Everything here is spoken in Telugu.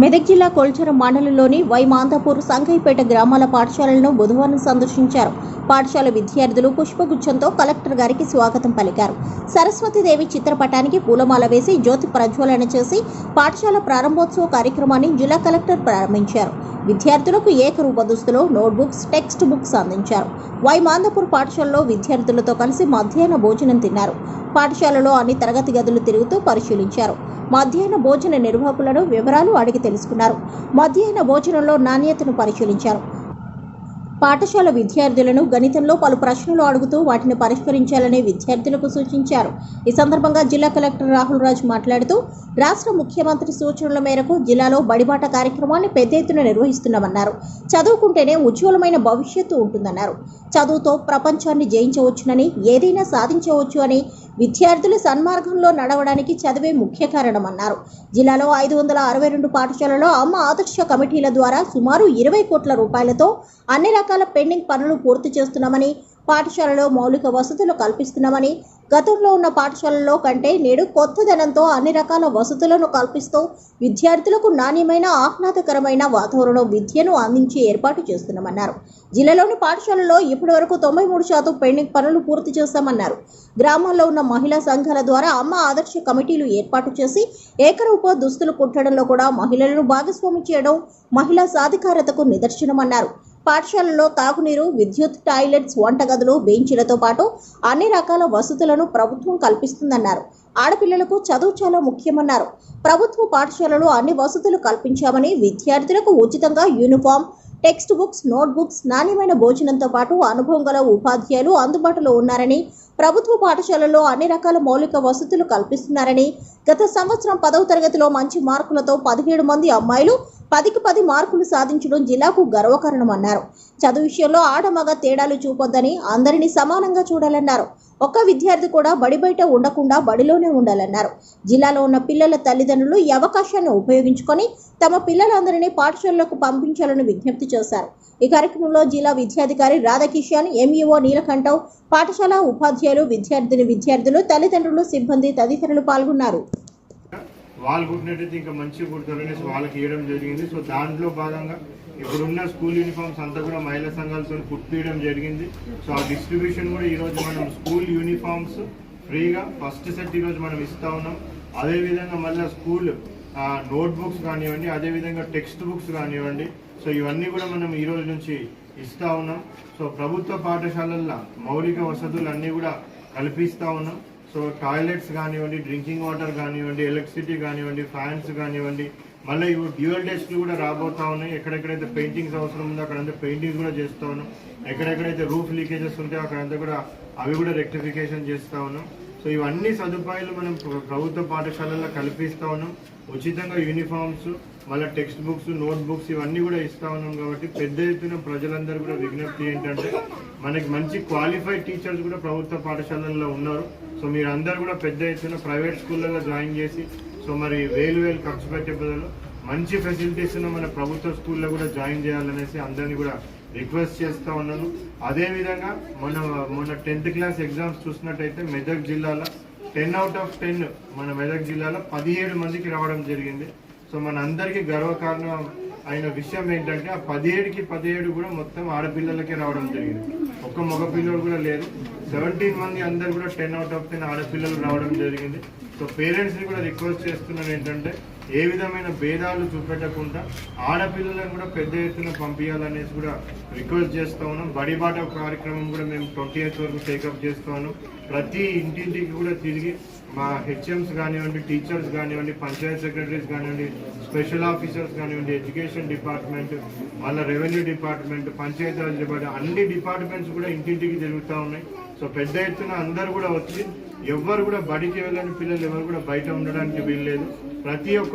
మెదక్ జిల్లా కొల్చరం మండలంలోని వైమాంతాపూర్ సంఘైపేట గ్రామాల పాఠశాలలను బుధవారం సందర్శించారు. పాఠశాల విద్యార్థులు పుష్పగుచ్చంతో కలెక్టర్ గారికి స్వాగతం పలికారు. సరస్వతీదేవి చిత్రపటానికి పూలమాల వేసి జ్యోతి ప్రజ్వలన చేసి పాఠశాల ప్రారంభోత్సవ కార్యక్రమాన్ని జిల్లా కలెక్టర్ ప్రారంభించారు. విద్యార్థులకు ఏకరూప దుస్తులు నోట్బుక్స్ టెక్స్ట్ బుక్స్ అందించారు. వైమాందపూర్ పాఠశాలలో విద్యార్థులతో కలిసి మధ్యాహ్న భోజనం తిన్నారు. పాఠశాలలో అన్ని తరగతి గదులు తిరుగుతూ పరిశీలించారు. మధ్యాహ్న భోజన నిర్వాహకులను వివరాలు అడిగి తెలుసుకున్నారు. మధ్యాహ్న భోజనంలో నాణ్యతను పరిశీలించారు. పాఠశాల విద్యార్థులను గణితంలో పలు ప్రశ్నలు అడుగుతూ వాటిని పరిష్కరించాలని విద్యార్థులకు సూచించారు. ఈ సందర్భంగా జిల్లా కలెక్టర్ రాహుల్ రాజ్ మాట్లాడుతూ రాష్ట్ర ముఖ్యమంత్రి సూచనల మేరకు జిల్లాలో బడిబాట కార్యక్రమాన్ని పెద్ద ఎత్తున నిర్వహిస్తున్నామన్నారు. చదువుకుంటేనే ఉజ్వలమైన భవిష్యత్తు ఉంటుందన్నారు. చదువుతో ప్రపంచాన్ని జయించవచ్చునని ఏదైనా సాధించవచ్చు అని విద్యార్థులు సన్మార్గంలో నడవడానికి చదివే ముఖ్య కారణమన్నారు. జిల్లాలో ఐదు వందల అరవై రెండు పాఠశాలలో అమ్మ ఆదర్శ కమిటీల ద్వారా సుమారు ఇరవై కోట్ల రూపాయలతో అన్ని రకాల పెండింగ్ పనులు పూర్తి చేస్తున్నామని పాఠశాలలో మౌలిక వసతులు కల్పిస్తున్నామని గతంలో ఉన్న పాఠశాలల్లో కంటే నేడు కొత్తదనంతో అన్ని రకాల వసతులను కల్పిస్తూ విద్యార్థులకు నాణ్యమైన ఆహ్లాదకరమైన వాతావరణం విద్యను అందించి ఏర్పాటు చేస్తున్నామన్నారు. జిల్లాలోని పాఠశాలలో ఇప్పటివరకు తొంభై మూడు శాతం పెండింగ్ పనులు పూర్తి చేస్తామన్నారు. గ్రామాల్లో ఉన్న మహిళా సంఘాల ద్వారా అమ్మ ఆదర్శ కమిటీలు ఏర్పాటు చేసి ఏకరూప దుస్తులు కుట్టడంలో కూడా మహిళలను భాగస్వామి చేయడం మహిళా సాధికారతకు నిదర్శనమన్నారు. పాఠశాలలో తాగునీరు విద్యుత్ టాయిలెట్స్ వంటగదులు బెంచీలతో పాటు అన్ని రకాల వసతులను ప్రభుత్వం కల్పిస్తుందన్నారు. ఆడపిల్లలకు చదువు చాలా ముఖ్యమన్నారు. ప్రభుత్వ పాఠశాలలో అన్ని వసతులు కల్పించామని విద్యార్థులకు ఉచితంగా uniform text books note books నాణ్యమైన భోజనంతో పాటు అనుభవం గల ఉపాధ్యాయులు అందుబాటులో ఉన్నారని ప్రభుత్వ పాఠశాలల్లో అన్ని రకాల మౌలిక వసతులు కల్పిస్తున్నారని గత సంవత్సరం పదవ తరగతిలో మంచి మార్కులతో పదిహేడు మంది అమ్మాయిలు పదికి పది మార్కులు సాధించడం జిల్లాకు గర్వకారణమన్నారు. చదువు విషయంలో ఆడమగ తేడాలు చూపొద్దని అందరినీ సమానంగా చూడాలన్నారు. ఒక్క విద్యార్థి కూడా బడి బయట ఉండకుండా బడిలోనే ఉండాలన్నారు. జిల్లాలో ఉన్న పిల్లల తల్లిదండ్రులు ఈ అవకాశాన్ని ఉపయోగించుకొని తమ పిల్లలందరినీ పాఠశాలలకు పంపించాలని విజ్ఞప్తి చేశారు. ఈ కార్యక్రమంలో జిల్లా విద్యాధికారి రాధాకిషన్ ఎంఈఓ నీలకంఠవ్ పాఠశాల ఉపాధ్యాయులు విద్యార్థిని విద్యార్థులు తల్లిదండ్రులు సిబ్బంది తదితరులు పాల్గొన్నారు. వాళ్ళు కుట్టినట్టయితే ఇంకా మంచిగా కుడతారు అనేసి వాళ్ళకి ఇవ్వడం జరిగింది. సో దాంట్లో భాగంగా ఇప్పుడున్న స్కూల్ యూనిఫామ్స్ అంతా కూడా మహిళా సంఘాలతో కుట్టియడం జరిగింది. సో ఆ డిస్ట్రిబ్యూషన్ కూడా ఈరోజు మనం స్కూల్ యూనిఫామ్స్ ఫ్రీగా ఫస్ట్ సెట్ ఈరోజు మనం ఇస్తూ ఉన్నాం. అదేవిధంగా మళ్ళీ స్కూల్ నోట్ బుక్స్ కానివ్వండి అదేవిధంగా టెక్స్ట్ బుక్స్ కానివ్వండి. సో ఇవన్నీ కూడా మనం ఈ రోజు నుంచి ఇస్తూ ఉన్నాం. సో ప్రభుత్వ పాఠశాలల్లో మౌలిక వసతులు అన్నీ కూడా కల్పిస్తూ ఉన్నాం. సో టాయిలెట్స్ కానివ్వండి డ్రింకింగ్ వాటర్ కానివ్వండి ఎలక్ట్రిసిటీ కానివ్వండి ఫ్యాన్స్ కానివ్వండి మళ్ళీ ఇప్పుడు డ్యూయల్ డెస్క్లు కూడా రాబోతా ఉన్నాయి. ఎక్కడెక్కడైతే పెయింటింగ్స్ అవసరం ఉందో అక్కడంతా పెయింటింగ్స్ కూడా చేస్తా ఉన్నాం. ఎక్కడెక్కడైతే రూఫ్ లీకేజెస్ ఉంటే అక్కడంతా కూడా అవి కూడా రెక్టిఫికేషన్ చేస్తా ఉన్నాం. సో ఇవన్నీ సదుపాయాలు మనం ప్రభుత్వ పాఠశాలల్లో కల్పిస్తా ఉన్నాం. ఉచితంగా యూనిఫామ్స్ మళ్ళీ టెక్స్ట్ బుక్స్ నోట్ బుక్స్ ఇవన్నీ కూడా ఇస్తా ఉన్నాం కాబట్టి పెద్ద ఎత్తున ప్రజలందరూ కూడా విజ్ఞప్తి ఏంటంటే మనకి మంచి క్వాలిఫైడ్ టీచర్స్ కూడా ప్రభుత్వ పాఠశాలల్లో ఉన్నారు. సో మీరు అందరు కూడా పెద్ద ఎత్తున ప్రైవేట్ స్కూళ్ళలో జాయిన్ చేసి సో మరి వేలు వేలు ఖర్చు పెట్టే బదులు మంచి ఫెసిలిటీస్ ఉన్న మన ప్రభుత్వ స్కూల్లో కూడా జాయిన్ చేయాలనేసి అందరినీ కూడా రిక్వెస్ట్ చేస్తూ ఉన్నాను. అదేవిధంగా మన మొన్న టెన్త్ క్లాస్ ఎగ్జామ్స్ చూసినట్టయితే మెదక్ జిల్లాలో టెన్ అవుట్ ఆఫ్ టెన్ మన మెదక్ జిల్లాలో పదిహేడు మందికి రావడం జరిగింది. సో మన అందరికీ గర్వకారణం అయిన విషయం ఏంటంటే ఆ పదిహేడుకి పదిహేడు కూడా మొత్తం ఆడపిల్లలకే రావడం జరిగింది. ఒక్క మగ పిల్లలు కూడా లేరు సెవెంటీన్ మంది అందరు కూడా టెన్ అవుట్ ఆఫ్ టెన్ ఆడపిల్లలు రావడం జరిగింది. సో పేరెంట్స్ని కూడా రిక్వెస్ట్ చేస్తున్నాను ఏంటంటే ఏ విధమైన భేదాలు చూపెట్టకుండా ఆడపిల్లలను కూడా పెద్ద ఎత్తున పంపించాలనేసి కూడా రిక్వెస్ట్ చేస్తూ ఉన్నాం. బడిబాట కార్యక్రమం కూడా మేము ట్వంటీ ఎయిత్ వరకు టేకప్ చేస్తాను ఉన్నాం. ప్రతి ఇంటింటికి కూడా తిరిగి మా హెచ్ఎంస్ కానివ్వండి టీచర్స్ కానివ్వండి పంచాయత్ సెక్రటరీస్ కానివ్వండి స్పెషల్ ఆఫీసర్స్ కానివ్వండి ఎడ్యుకేషన్ డిపార్ట్మెంట్ మళ్ళీ రెవెన్యూ డిపార్ట్మెంట్ పంచాయతీరాజ్ డిపార్ట్మెంట్ అన్ని డిపార్ట్మెంట్స్ కూడా ఇంటింటికి జరుగుతూ ఉన్నాయి. సో పెద్ద ఎత్తున అందరు కూడా వచ్చి ఎవ్వరు కూడా బడికి వెళ్ళని పిల్లలు ఎవరు కూడా బయట ఉండడానికి వీల్లేదు. ప్రతి ఒక్క